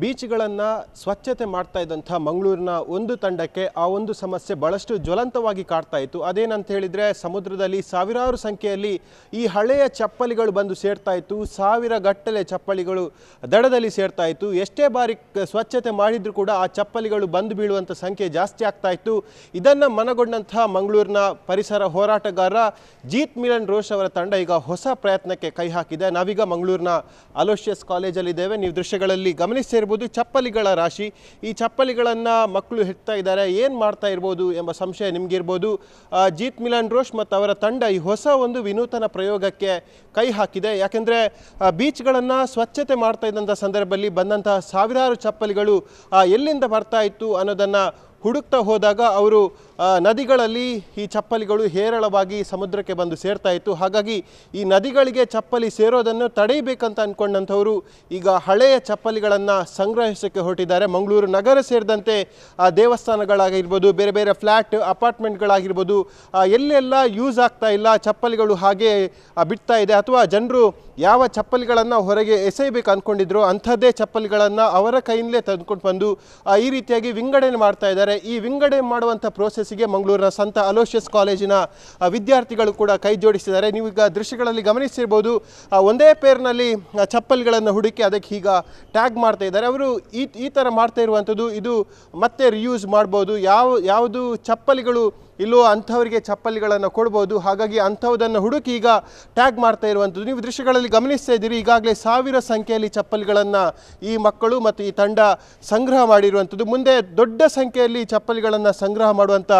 ಬೀಚ್ಗಳನ್ನು ಸ್ವಚ್ಛತೆ ಮಾಡ್ತಾ ಇದ್ದಂಥ ಮಂಗಳೂರಿನ ಒಂದು ತಂಡಕ್ಕೆ ಆ ಒಂದು ಸಮಸ್ಯೆ ಬಹಳಷ್ಟು ಜ್ವಲಂತವಾಗಿ ಕಾಡ್ತಾ ಇತ್ತು. ಅದೇನಂತ ಹೇಳಿದರೆ ಸಮುದ್ರದಲ್ಲಿ ಸಾವಿರಾರು ಸಂಖ್ಯೆಯಲ್ಲಿ ಈ ಹಳೆಯ ಚಪ್ಪಲಿಗಳು ಬಂದು ಸೇರ್ತಾ ಇತ್ತು. ಸಾವಿರ ಗಟ್ಟಲೆ ಚಪ್ಪಲಿಗಳು ದಡದಲ್ಲಿ ಸೇರ್ತಾ ಇತ್ತು. ಎಷ್ಟೇ ಬಾರಿ ಸ್ವಚ್ಛತೆ ಮಾಡಿದರೂ ಕೂಡ ಆ ಚಪ್ಪಲಿಗಳು ಬಂದು ಬೀಳುವಂಥ ಸಂಖ್ಯೆ ಜಾಸ್ತಿ ಆಗ್ತಾ ಇತ್ತು. ಇದನ್ನು ಮನಗೊಂಡಂಥ ಮಂಗಳೂರಿನ ಪರಿಸರ ಹೋರಾಟಗಾರ ಜೀತ್ ಮಿಲನ್ ರೋಷ್ ಅವರ ತಂಡ ಈಗ ಹೊಸ ಪ್ರಯತ್ನಕ್ಕೆ ಕೈ ಹಾಕಿದೆ. ನಾವೀಗ ಮಂಗಳೂರಿನ ಅಲೋಷಿಯಸ್ ಕಾಲೇಜಲ್ಲಿದ್ದೇವೆ. ನೀವು ದೃಶ್ಯಗಳಲ್ಲಿ ಗಮನಿಸ್ತಾ ಇರ್ಬೋದು, ಚಪ್ಪಲಿಗಳ ರಾಶಿ. ಈ ಚಪ್ಪಲಿಗಳನ್ನು ಮಕ್ಕಳು ಹಿಡ್ತಾ ಇದ್ದಾರೆ. ಏನು ಮಾಡ್ತಾ ಇರ್ಬೋದು ಎಂಬ ಸಂಶಯ ನಿಮಗಿರ್ಬೋದು. ಜೀತ್ ಮಿಲನ್ ರೋಷ್ ಮತ್ತು ಅವರ ತಂಡ ಈ ಹೊಸ ಒಂದು ವಿನೂತನ ಪ್ರಯೋಗಕ್ಕೆ ಕೈ ಹಾಕಿದೆ. ಯಾಕೆಂದರೆ ಬೀಚ್ಗಳನ್ನು ಸ್ವಚ್ಛತೆ ಮಾಡ್ತಾ ಇದ್ದಂಥ ಸಂದರ್ಭದಲ್ಲಿ ಬಂದಂತಹ ಸಾವಿರಾರು ಚಪ್ಪಲಿಗಳು ಎಲ್ಲಿಂದ ಬರ್ತಾ ಇತ್ತು ಅನ್ನೋದನ್ನು ಹುಡುಕ್ತಾ ಹೋದಾಗ ಅವರು ನದಿಗಳಲ್ಲಿ ಈ ಚಪ್ಪಲಿಗಳು ಹೇರಳವಾಗಿ ಸಮುದ್ರಕ್ಕೆ ಬಂದು ಸೇರ್ತಾ ಇತ್ತು. ಹಾಗಾಗಿ ಈ ನದಿಗಳಿಗೆ ಚಪ್ಪಲಿ ಸೇರೋದನ್ನು ತಡೆಯಬೇಕಂತ ಅಂದ್ಕೊಂಡಂಥವರು ಈಗ ಹಳೆಯ ಚಪ್ಪಲಿಗಳನ್ನು ಸಂಗ್ರಹಿಸೋಕ್ಕೆ ಹೊರಟಿದ್ದಾರೆ. ಮಂಗಳೂರು ನಗರ ಸೇರಿದಂತೆ ಆ, ದೇವಸ್ಥಾನಗಳಾಗಿರ್ಬೋದು ಬೇರೆ ಬೇರೆ ಫ್ಲ್ಯಾಟ್ ಅಪಾರ್ಟ್ಮೆಂಟ್ಗಳಾಗಿರ್ಬೋದು ಎಲ್ಲೆಲ್ಲ ಯೂಸ್ ಆಗ್ತಾ ಇಲ್ಲ. ಚಪ್ಪಲಿಗಳು ಹಾಗೆ ಬಿಡ್ತಾ ಇದೆ. ಅಥವಾ ಜನರು ಯಾವ ಚಪ್ಪಲಿಗಳನ್ನು ಹೊರಗೆ ಎಸೆಯಬೇಕು ಅಂದ್ಕೊಂಡಿದ್ರು ಅಂಥದ್ದೇ ಚಪ್ಪಲಿಗಳನ್ನು ಅವರ ಕೈಯಿಂದಲೇ ತಂದ್ಕೊಂಡು ಬಂದು ಈ ರೀತಿಯಾಗಿ ವಿಂಗಡಣೆ ಮಾಡ್ತಾ ಇದ್ದಾರೆ. ಈ ವಿಂಗಡಣೆ ಮಾಡುವಂಥ ಪ್ರೋಸೆಸ್ಸಿಗೆ ಮಂಗಳೂರಿನ ಸಂತ ಅಲೋಷಿಯಸ್ ಕಾಲೇಜಿನ ವಿದ್ಯಾರ್ಥಿಗಳು ಕೂಡ ಕೈ ಜೋಡಿಸಿದ್ದಾರೆ. ನೀವು ಈಗ ದೃಶ್ಯಗಳಲ್ಲಿ ಗಮನಿಸಿರ್ಬೋದು ಒಂದೇ ಪೇರ್ನಲ್ಲಿ ಚಪ್ಪಲಿಗಳನ್ನು ಹುಡುಕಿ ಅದಕ್ಕೆ ಈಗ ಟ್ಯಾಗ್ ಮಾಡ್ತಾ ಇದ್ದಾರೆ. ಅವರು ಈ ಈ ಥರ ಮಾಡ್ತಾ ಇರುವಂಥದ್ದು, ಇದು ಮತ್ತೆ ರಿಯೂಸ್ ಮಾಡ್ಬೋದು. ಯಾವ, ಯಾವುದು ಚಪ್ಪಲಿಗಳು ಇಲ್ಲೋ ಅಂಥವರಿಗೆ ಚಪ್ಪಲಿಗಳನ್ನು ಕೊಡ್ಬೋದು. ಹಾಗಾಗಿ ಅಂಥವುದನ್ನು ಹುಡುಕಿ ಈಗ ಟ್ಯಾಗ್ ಮಾಡ್ತಾ ಇರುವಂಥದ್ದು. ನೀವು ದೃಶ್ಯಗಳಲ್ಲಿ ಗಮನಿಸ್ತಾ ಇದ್ದೀರಿ, ಈಗಾಗಲೇ ಸಾವಿರ ಸಂಖ್ಯೆಯಲ್ಲಿ ಚಪ್ಪಲಿಗಳನ್ನು ಈ ಮಕ್ಕಳು ಮತ್ತು ಈ ತಂಡ ಸಂಗ್ರಹ ಮಾಡಿರುವಂಥದ್ದು. ಮುಂದೆ ದೊಡ್ಡ ಸಂಖ್ಯೆಯಲ್ಲಿ ಚಪ್ಪಲಿಗಳನ್ನು ಸಂಗ್ರಹ ಮಾಡುವಂಥ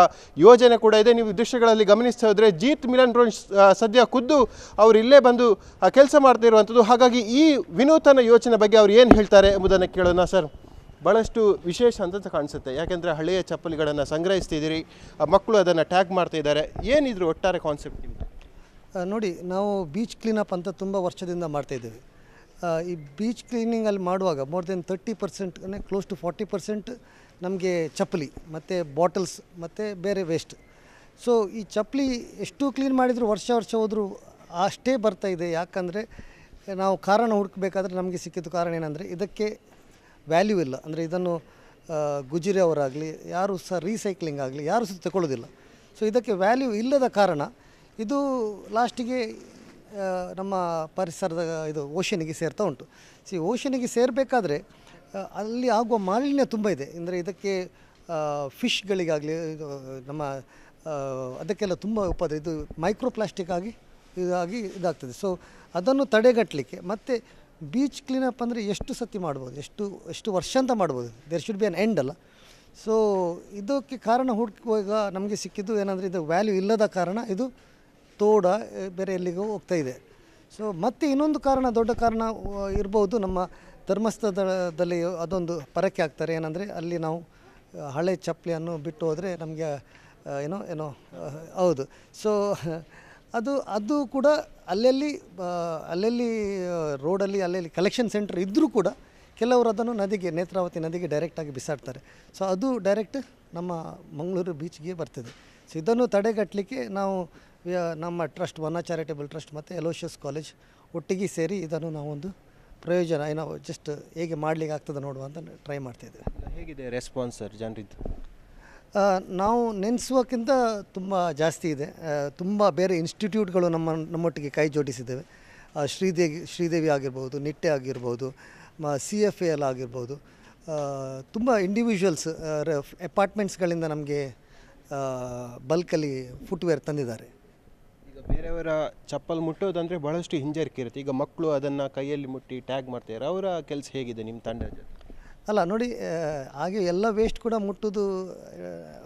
ಯೋಜನೆ ಕೂಡ ಇದೆ. ನೀವು ದೃಶ್ಯಗಳಲ್ಲಿ ಗಮನಿಸ್ತಾ ಹೋದರೆ ಜೀತ್ ಮಿಲನ್ ರೋನ್ ಸದ್ಯ ಖುದ್ದು ಅವರು ಇಲ್ಲೇ ಬಂದು ಕೆಲಸ ಮಾಡ್ತಾ ಇರುವಂಥದ್ದು. ಹಾಗಾಗಿ ಈ ವಿನೂತನ ಯೋಜನೆ ಬಗ್ಗೆ ಅವ್ರು ಏನು ಹೇಳ್ತಾರೆ ಎಂಬುದನ್ನು ಕೇಳೋಣ ಸರ್. ಭಾಳಷ್ಟು ವಿಶೇಷ ಅಂತ ಕಾಣಿಸುತ್ತೆ. ಯಾಕೆಂದರೆ ಹಳೆಯ ಚಪ್ಪಲಿಗಳನ್ನು ಸಂಗ್ರಹಿಸ್ತಿದ್ದೀರಿ ಮಕ್ಕಳು ಅದನ್ನು ಟ್ಯಾಗ್ ಮಾಡ್ತಾ ಇದ್ದಾರೆ. ಏನಿದ್ರು ಒಟ್ಟಾರೆ ಕಾನ್ಸೆಪ್ಟ್ ನೋಡಿ, ನಾವು ಬೀಚ್ ಕ್ಲೀನಪ್ ಅಂತ ತುಂಬ ವರ್ಷದಿಂದ ಮಾಡ್ತಾಯಿದ್ದೀವಿ ಈ ಬೀಚ್ ಕ್ಲೀನಿಂಗಲ್ಲಿ ಮಾಡುವಾಗ ಮೋರ್ ದೆನ್ ತರ್ಟಿ ಪರ್ಸೆಂಟ್ ಅಂದರೆ ಕ್ಲೋಸ್ ಟು ಫಾರ್ಟಿ ಪರ್ಸೆಂಟ್ ನಮಗೆ ಚಪ್ಪಲಿ, ಮತ್ತು ಬಾಟಲ್ಸ್ ಮತ್ತು ಬೇರೆ ವೇಸ್ಟ್ ಸೊ ಈ ಚಪ್ಪಲಿ ಎಷ್ಟು ಕ್ಲೀನ್ ಮಾಡಿದರೂ ವರ್ಷ ವರ್ಷ ಹೋದರೂ ಅಷ್ಟೇ ಬರ್ತಾ ಇದೆ. ಯಾಕಂದರೆ ನಾವು ಕಾರಣ ಹುಡುಕಬೇಕಾದ್ರೆ ನಮಗೆ ಸಿಕ್ಕಿದ್ದು ಕಾರಣ ಏನಂದರೆ ಇದಕ್ಕೆ ವ್ಯಾಲ್ಯೂ ಇಲ್ಲ. ಅಂದರೆ ಇದನ್ನು ಗುಜಿರೆ ಅವರಾಗಲಿ, ಯಾರು ಸಹ ರೀಸೈಕ್ಲಿಂಗ್ ಆಗಲಿ, ಯಾರು ಸಹ ತಗೊಳ್ಳೋದಿಲ್ಲ. ಸೊ ಇದಕ್ಕೆ ವ್ಯಾಲ್ಯೂ ಇಲ್ಲದ ಕಾರಣ ಇದು ಲಾಸ್ಟಿಗೆ ನಮ್ಮ ಪರಿಸರದ ಇದು ಓಷನಿಗೆ ಸೇರ್ತಾ ಉಂಟು. ಸಿ ಓಷನಿಗೆ ಸೇರಬೇಕಾದ್ರೆ ಅಲ್ಲಿ ಆಗುವ ಮಾಲಿನ್ಯ ತುಂಬ ಇದೆ. ಅಂದರೆ ಇದಕ್ಕೆ ಫಿಶ್ಗಳಿಗಾಗಲಿ, ಇದು, ನಮ್ಮ ಅದಕ್ಕೆಲ್ಲ ತುಂಬ ಉಪದ್ರ, ಇದು ಮೈಕ್ರೋ ಪ್ಲಾಸ್ಟಿಕ್ ಆಗಿ, ಇದಾಗಿ ಇದಾಗ್ತದೆ. ಸೊ ಅದನ್ನು ತಡೆಗಟ್ಟಲಿಕ್ಕೆ ಮತ್ತು ಬೀಚ್ ಕ್ಲೀನಪ್ ಅಂದರೆ ಎಷ್ಟು ಸತಿ ಮಾಡ್ಬೋದು? ಎಷ್ಟು ಎಷ್ಟು ವರ್ಷ ಅಂತ ಮಾಡ್ಬೋದು? There should be an end ಅಲ್ಲ. ಸೊ ಇದಕ್ಕೆ ಕಾರಣ ಹುಡುಕುವಾಗ ನಮಗೆ ಸಿಕ್ಕಿದ್ದು ಏನಂದರೆ ಇದು ವ್ಯಾಲ್ಯೂ ಇಲ್ಲದ ಕಾರಣ ಇದು ತೋಡ ಬೇರೆ ಎಲ್ಲಿಗೂ ಹೋಗ್ತಾ ಇದೆ. ಸೊ ಮತ್ತೆ ಇನ್ನೊಂದು ಕಾರಣ, ದೊಡ್ಡ ಕಾರಣ ಇರ್ಬೋದು ನಮ್ಮ ಧರ್ಮಸ್ಥಳದಲ್ಲಿ ಅದೊಂದು ಪರಕೆ ಆಗ್ತಾರೆ ಏನಂದರೆ ಅಲ್ಲಿ ನಾವು ಹಳೆ ಚಪ್ಪಲಿಯನ್ನು ಬಿಟ್ಟು ಹೋದರೆ ನಮಗೆ ಏನೋ ಏನೋ ಹೌದು. ಸೊ ಅದು ಅದು ಕೂಡ ಅಲ್ಲಲ್ಲಿ ಅಲ್ಲಲ್ಲಿ ರೋಡಲ್ಲಿ, ಅಲ್ಲಲ್ಲಿ ಕಲೆಕ್ಷನ್ ಸೆಂಟರ್ ಇದ್ದರೂ ಕೂಡ ಕೆಲವರು ಅದನ್ನು ನದಿಗೆ, ನೇತ್ರಾವತಿ ನದಿಗೆ ಡೈರೆಕ್ಟಾಗಿ ಬಿಸಾಡ್ತಾರೆ. ಸೊ ಅದು ಡೈರೆಕ್ಟ್ ನಮ್ಮ ಮಂಗಳೂರು ಬೀಚ್ಗೆ ಬರ್ತದೆ. ಸೊ ಇದನ್ನು ತಡೆಗಟ್ಟಲಿಕ್ಕೆ ನಾವು ನಮ್ಮ ಟ್ರಸ್ಟ್ ವನ ಚಾರಿಟೇಬಲ್ ಟ್ರಸ್ಟ್ ಮತ್ತು ಎಲೋಷಿಯಸ್ ಕಾಲೇಜ್ ಒಟ್ಟಿಗೆ ಸೇರಿ ಇದನ್ನು ನಾವೊಂದು ಪ್ರಯೋಜನ, ಏನೋ ಜಸ್ಟ್ ಹೇಗೆ ಮಾಡಲಿಕ್ಕೆ ಆಗ್ತದೆ ನೋಡುವ ಅಂತ ಟ್ರೈ ಮಾಡ್ತಾಯಿದ್ದೇವೆ ಹೇಗಿದೆ ರೆಸ್ಪಾನ್ಸ್ ಸರ್, ಜನರಿದ್ದು? ನಾವು ನೆನೆಸುವಕ್ಕಿಂತ ತುಂಬ ಜಾಸ್ತಿ ಇದೆ. ತುಂಬ ಬೇರೆ ಇನ್ಸ್ಟಿಟ್ಯೂಟ್ಗಳು ನಮ್ಮ, ನಮ್ಮೊಟ್ಟಿಗೆ ಕೈ ಜೋಡಿಸಿದ್ದೇವೆ. ಶ್ರೀದೇವಿ ಶ್ರೀದೇವಿ ಆಗಿರ್ಬೋದು, ನಿಟ್ಟೆ ಆಗಿರ್ಬೋದು, ಮ ಸಿ ಎಫ್ ಎ ಎಲ್ ಆಗಿರ್ಬೋದು ತುಂಬ ಇಂಡಿವಿಜುವಲ್ಸ್ ಅಪಾರ್ಟ್ಮೆಂಟ್ಸ್ಗಳಿಂದ ನಮಗೆ ಬಲ್ಕಲ್ಲಿ ಫುಟ್ವೇರ್ ತಂದಿದ್ದಾರೆ. ಈಗ ಬೇರೆಯವರ ಚಪ್ಪಲ್ ಮುಟ್ಟೋದಂದರೆ ಬಹಳಷ್ಟು ಹಿಂಜರಿಕೆ ಇರುತ್ತೆ. ಈಗ ಮಕ್ಕಳು ಅದನ್ನು ಕೈಯಲ್ಲಿ ಮುಟ್ಟಿ ಟ್ಯಾಗ್ ಮಾಡ್ತಾರೆ ಅವರ ಕೆಲಸ ಹೇಗಿದೆ ನಿಮ್ಮ ತಂಡ ಜೊತೆ? ಅಲ್ಲ, ನೋಡಿ ಹಾಗೆ ಎಲ್ಲ ವೇಸ್ಟ್ ಕೂಡ ಮುಟ್ಟೋದು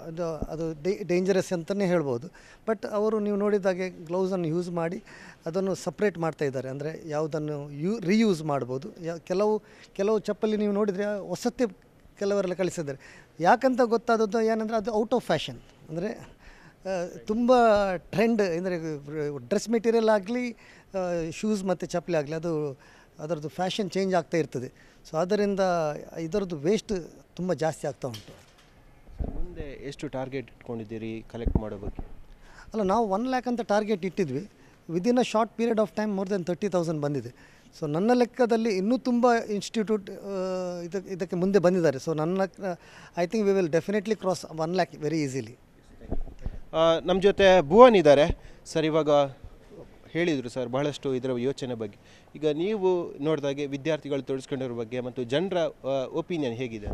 ಅದು ಅದು ಡೇಂಜರಸ್ ಅಂತಲೇ ಹೇಳ್ಬೋದು. ಬಟ್ ಅವರು ನೀವು ನೋಡಿದಾಗೆ ಗ್ಲೌಸನ್ನು ಯೂಸ್ ಮಾಡಿ, ಅದನ್ನು ಸಪ್ರೇಟ್ ಮಾಡ್ತಾ ಇದ್ದಾರೆ. ಅಂದರೆ ಯಾವುದನ್ನು ಯೂ ರೀಯೂಸ್ ಮಾಡ್ಬೋದು. ಕೆಲವು ಕೆಲವು ಚಪ್ಪಲಿ ನೀವು ನೋಡಿದರೆ ಹೊಸತ್ತೆ ಕೆಲವರೆಲ್ಲ ಕಳಿಸಿದ್ದಾರೆ. ಯಾಕಂತ ಗೊತ್ತಾದದ್ದು ಏನಂದರೆ ಅದು ಔಟ್ ಆಫ್ ಫ್ಯಾಷನ್ ಅಂದರೆ ತುಂಬ ಟ್ರೆಂಡ್ ಅಂದರೆ ಡ್ರೆಸ್ ಮೆಟೀರಿಯಲ್ ಆಗಲಿ ಶೂಸ್ ಮತ್ತು ಚಪ್ಪಲಿ ಆಗಲಿ, ಅದು, ಅದರದ್ದು ಫ್ಯಾಷನ್ ಚೇಂಜ್ ಆಗ್ತಾ ಇರ್ತದೆ. ಸೊ ಅದರಿಂದ ಇದರದ್ದು ವೇಸ್ಟ್ ತುಂಬ ಜಾಸ್ತಿ ಆಗ್ತಾ ಉಂಟು. ಮುಂದೆ ಎಷ್ಟು ಟಾರ್ಗೆಟ್ ಇಟ್ಕೊಂಡಿದ್ದೀರಿ ಕಲೆಕ್ಟ್ ಮಾಡೋ ಬಗ್ಗೆ? ಅಲ್ಲ ನಾವು ಒನ್ ಲ್ಯಾಕ್ ಅಂತ target ಇಟ್ಟಿದ್ವಿ. Within a short period of time more than thirty thousand ಬಂದಿದೆ. ಸೊ ನನ್ನ ಲೆಕ್ಕದಲ್ಲಿ ಇನ್ನೂ ತುಂಬ ಇನ್ಸ್ಟಿಟ್ಯೂಟ್ ಇದಕ್ಕೆ ಇದಕ್ಕೆ ಮುಂದೆ ಬಂದಿದ್ದಾರೆ. ಸೊ ನನ್ನ I think we will definitely cross one lakh very easily ನಮ್ಮ ಜೊತೆ ಭುವನ್ ಇದ್ದಾರೆ. ಸರ್ ಇವಾಗ ಹೇಳಿದರು ಸರ್ ಬಹಳಷ್ಟು ಇದರ ಯೋಚನೆ ಬಗ್ಗೆ. ಈಗ ನೀವು ನೋಡಿದಾಗೆ ವಿದ್ಯಾರ್ಥಿಗಳು ತೊಡಸ್ಕೊಂಡಿರೋ ಬಗ್ಗೆ ಮತ್ತು ಜನರ ಒಪಿನಿಯನ್ ಹೇಗಿದೆ?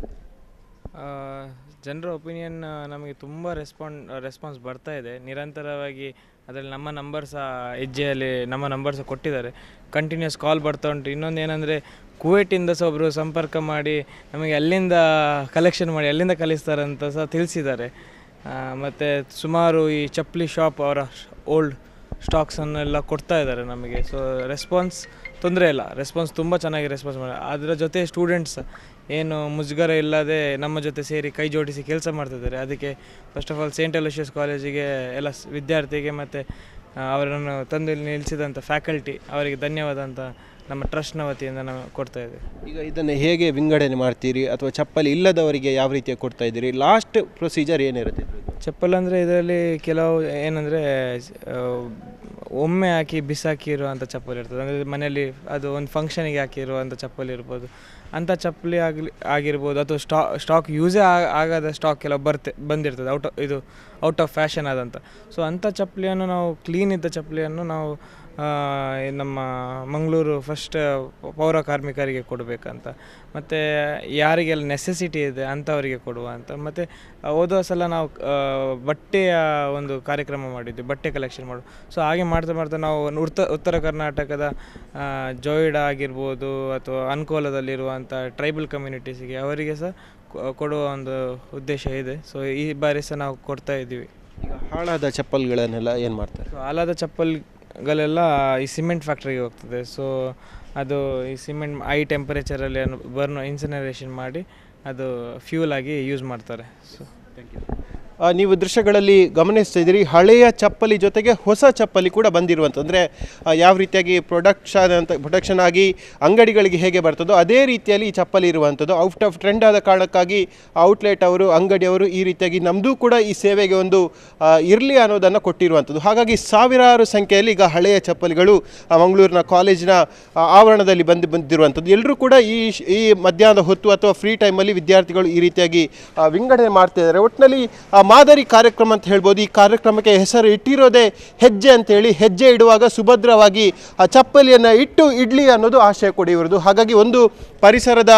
ಜನರ ಒಪಿನಿಯನ್ ನಮಗೆ ತುಂಬ ರೆಸ್ಪಾನ್ ರೆಸ್ಪಾನ್ಸ್ ಬರ್ತಾ ಇದೆ. ನಿರಂತರವಾಗಿ ಅದರಲ್ಲಿ ನಮ್ಮ ನಂಬರ್ ಸಹ ಹೆಜ್ಜೆಯಲ್ಲಿ ನಮ್ಮ ನಂಬರ್ ಸಹ ಕೊಟ್ಟಿದ್ದಾರೆ. ಕಂಟಿನ್ಯೂಸ್ ಕಾಲ್ ಬರ್ತಾ ಉಂಟು. ಇನ್ನೊಂದು ಏನಂದರೆ ಕುವೈಟಿಂದ ಸಹ ಒಬ್ಬರು ಸಂಪರ್ಕ ಮಾಡಿ, ನಮಗೆ ಅಲ್ಲಿಂದ ಕಲೆಕ್ಷನ್ ಮಾಡಿ, ಅಲ್ಲಿಂದ ಕಲಿಸ್ತಾರೆ ಅಂತ ಸಹ ತಿಳಿಸಿದ್ದಾರೆ. ಮತ್ತು ಸುಮಾರು ಈ ಚಪ್ಪಲಿ ಶಾಪ್ ಅವರ ಓಲ್ಡ್ ಸ್ಟಾಕ್ಸನ್ನೆಲ್ಲ ಕೊಡ್ತಾ ಇದ್ದಾರೆ ನಮಗೆ. ಸೊ ರೆಸ್ಪಾನ್ಸ್ ತೊಂದರೆ ಇಲ್ಲ. ರೆಸ್ಪಾನ್ಸ್ ತುಂಬ ಚೆನ್ನಾಗಿ ರೆಸ್ಪಾನ್ಸ್ ಮಾಡಿ. ಅದರ ಜೊತೆ ಸ್ಟೂಡೆಂಟ್ಸ್ ಏನು ಮುಜುಗರ ಇಲ್ಲದೆ ನಮ್ಮ ಜೊತೆ ಸೇರಿ ಕೈ ಜೋಡಿಸಿ ಕೆಲಸ ಮಾಡ್ತಿದ್ದಾರೆ ಅದಕ್ಕೆ first of all Saint Aloysius ಕಾಲೇಜಿಗೆ ಎಲ್ಲ ವಿದ್ಯಾರ್ಥಿಗೆ ಮತ್ತು ಅವರನ್ನು ತಂದು ನಿಲ್ಲಿಸಿದಂಥ ಫ್ಯಾಕಲ್ಟಿ ಅವರಿಗೆ ಧನ್ಯವಾದ ಅಂತ ನಮ್ಮ ಟ್ರಸ್ಟ್ನ ವತಿಯಿಂದ ನಾವು ಕೊಡ್ತಾ ಇದ್ದೀವಿ. ಈಗ ಇದನ್ನು ಹೇಗೆ ವಿಂಗಡಣೆ ಮಾಡ್ತೀರಿ? ಅಥವಾ ಚಪ್ಪಲಿ ಇಲ್ಲದವರಿಗೆ ಯಾವ ರೀತಿಯಾಗಿ ಕೊಡ್ತಾ ಇದ್ದೀರಿ? ಲಾಸ್ಟ್ ಪ್ರೊಸೀಜರ್ ಏನಿರುತ್ತೆ? ಚಪ್ಪಲ್ ಅಂದರೆ ಇದರಲ್ಲಿ ಕೆಲವು ಏನಂದರೆ ಒಮ್ಮೆ ಹಾಕಿ ಬಿಸಾಕಿರುವಂಥ ಚಪ್ಪಲಿ ಇರ್ತದೆ. ಅಂದರೆ ಮನೆಯಲ್ಲಿ ಅದು ಒಂದು ಫಂಕ್ಷನಿಗೆ ಹಾಕಿರುವಂಥ ಚಪ್ಪಲಿ ಇರ್ಬೋದು. ಅಂಥ ಚಪ್ಪಲಿ ಆಗಲಿ, ಆಗಿರ್ಬೋದು. ಅಥವಾ ಸ್ಟಾ ಸ್ಟಾಕ್ ಯೂಸೇ ಆಗದ ಸ್ಟಾಕ್ ಕೆಲವು ಬರ್ತೆ, ಬಂದಿರ್ತದೆ. ಔಟ್, ಇದು ಔಟ್ ಆಫ್ ಫ್ಯಾಷನ್ ಆದಂಥ ಸೊ ಅಂಥ ಚಪ್ಪಲಿಯನ್ನು ನಾವು ಕ್ಲೀನ್ ಇದ್ದ ಚಪ್ಪಲಿಯನ್ನು ನಾವು ನಮ್ಮ ಮಂಗಳೂರು ಫಸ್ಟ್ ಪೌರ ಕಾರ್ಮಿಕರಿಗೆ ಕೊಡಬೇಕಂತ. ಮತ್ತು ಯಾರಿಗೆಲ್ಲ ನೆಸೆಸಿಟಿ ಇದೆ ಅಂಥವರಿಗೆ ಕೊಡುವ ಅಂತ. ಮತ್ತು ಓದೋ ಸಲ ನಾವು ಬಟ್ಟೆಯ ಒಂದು ಕಾರ್ಯಕ್ರಮ ಮಾಡಿದ್ವಿ ಬಟ್ಟೆ ಕಲೆಕ್ಷನ್ ಮಾಡು ಸೊ ಹಾಗೆ ಮಾಡ್ತಾ ಮಾಡ್ತಾ ನಾವು ಉತ್ತರ ಉತ್ತರ ಕರ್ನಾಟಕದ ಜೋಯಿಡ ಆಗಿರ್ಬೋದು ಅಥವಾ ಅನ್ಕೋಲದಲ್ಲಿರುವಂಥ ಟ್ರೈಬಲ್ ಕಮ್ಯುನಿಟೀಸಿಗೆ ಅವರಿಗೆ ಸಹ ಕೊಡುವ ಒಂದು ಉದ್ದೇಶ ಇದೆ. ಸೊ ಈ ಬಾರಿ ಸಹ ನಾವು ಕೊಡ್ತಾ ಇದ್ದೀವಿ. ಹಾಳಾದ ಚಪ್ಪಲ್ಗಳನ್ನೆಲ್ಲ ಏನು ಮಾಡ್ತಾರೆ? ಹಾಳಾದ ಆಲಾದ ಚಪ್ಪಲ್ಗಳೆಲ್ಲ ಈ ಸಿಮೆಂಟ್ ಫ್ಯಾಕ್ಟ್ರಿಗೆ ಹೋಗ್ತದೆ. ಸೊ ಅದು ಈ ಸಿಮೆಂಟ್ ಐ ಟೆಂಪರೇಚರಲ್ಲಿ ಬರ್ನ್ ಇನ್ಸಿನರೇಷನ್ ಮಾಡಿ ಅದು ಫ್ಯೂಲ್ ಆಗಿ ಯೂಸ್ ಮಾಡ್ತಾರೆ. ಸೊ ಥ್ಯಾಂಕ್ ಯು ನೀವು ದೃಶ್ಯಗಳಲ್ಲಿ ಗಮನಿಸ್ತಾ ಇದ್ದೀರಿ ಹಳೆಯ ಚಪ್ಪಲಿ ಜೊತೆಗೆ ಹೊಸ ಚಪ್ಪಲಿ ಕೂಡ ಬಂದಿರುವಂಥ ಅಂದರೆ ಯಾವ ರೀತಿಯಾಗಿ ಪ್ರೊಡಕ್ಷನ್ ಅಂತ ಪ್ರೊಡಕ್ಷನ್ ಆಗಿ ಅಂಗಡಿಗಳಿಗೆ ಹೇಗೆ ಬರ್ತದೋ, ಅದೇ ರೀತಿಯಲ್ಲಿ ಈ ಚಪ್ಪಲಿ ಇರುವಂಥದ್ದು. ಔಟ್ ಆಫ್ ಟ್ರೆಂಡ್ ಆದ ಕಾರಣಕ್ಕಾಗಿ ಔಟ್ಲೆಟ್ ಅವರು ಅಂಗಡಿಯವರು ಈ ರೀತಿಯಾಗಿ ನಮ್ಮದು ಕೂಡ ಈ ಸೇವೆಗೆ ಒಂದು ಇರಲಿ ಅನ್ನೋದನ್ನು ಕೊಟ್ಟಿರುವಂಥದ್ದು. ಹಾಗಾಗಿ ಸಾವಿರಾರು ಸಂಖ್ಯೆಯಲ್ಲಿ ಈಗ ಹಳೆಯ ಚಪ್ಪಲಿಗಳು ಮಂಗಳೂರಿನ ಕಾಲೇಜಿನ ಆವರಣದಲ್ಲಿ ಬಂದು, ಬಂದಿರುವಂಥದ್ದು. ಎಲ್ಲರೂ ಕೂಡ ಈ ಈ ಮಧ್ಯಾಹ್ನದ ಹೊತ್ತು ಅಥವಾ ಫ್ರೀ ಟೈಮಲ್ಲಿ ವಿದ್ಯಾರ್ಥಿಗಳು ಈ ರೀತಿಯಾಗಿ ವಿಂಗಡಣೆ ಮಾಡ್ತಾ ಇದ್ದಾರೆ. ಒಟ್ಟಿನಲ್ಲಿ ಮಾದರಿ ಕಾರ್ಯಕ್ರಮ ಅಂತ ಹೇಳ್ಬೋದು. ಈ ಕಾರ್ಯಕ್ರಮಕ್ಕೆ ಹೆಸರು ಇಟ್ಟಿರೋದೇ ಹೆಜ್ಜೆ ಅಂತೇಳಿ ಹೆಜ್ಜೆ ಇಡುವಾಗ ಸುಭದ್ರವಾಗಿ ಆ ಚಪ್ಪಲಿಯನ್ನು ಇಟ್ಟು ಇಡ್ಲಿ ಅನ್ನೋದು ಆಶಯ ಕೊಡಿ ಇವರದು ಹಾಗಾಗಿ ಒಂದು ಪರಿಸರದ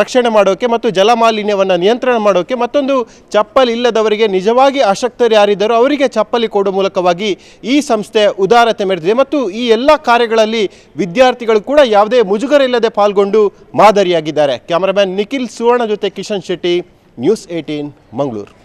ರಕ್ಷಣೆ ಮಾಡೋಕ್ಕೆ ಮತ್ತು ಜಲಮಾಲಿನ್ಯವನ್ನು ನಿಯಂತ್ರಣ ಮಾಡೋಕ್ಕೆ ಮತ್ತೊಂದು ಚಪ್ಪಲಿ ಇಲ್ಲದವರಿಗೆ ನಿಜವಾಗಿ ಆಸಕ್ತರು ಯಾರಿದ್ದಾರೋ ಅವರಿಗೆ ಚಪ್ಪಲಿ ಕೊಡುವ ಮೂಲಕವಾಗಿ ಈ ಸಂಸ್ಥೆ ಉದಾರತೆ ಮೆರೆದಿದೆ. ಮತ್ತು ಈ ಎಲ್ಲ ಕಾರ್ಯಗಳಲ್ಲಿ ವಿದ್ಯಾರ್ಥಿಗಳು ಕೂಡ ಯಾವುದೇ ಮುಜುಗರ ಇಲ್ಲದೆ ಪಾಲ್ಗೊಂಡು ಮಾದರಿಯಾಗಿದ್ದಾರೆ. ಕ್ಯಾಮರಾಮ್ಯಾನ್ ನಿಖಿಲ್ ಸುವರ್ಣ ಜೊತೆ ಕಿಶನ್ ಶೆಟ್ಟಿ, ನ್ಯೂಸ್ ಏಯ್ಟೀನ್, ಮಂಗಳೂರು.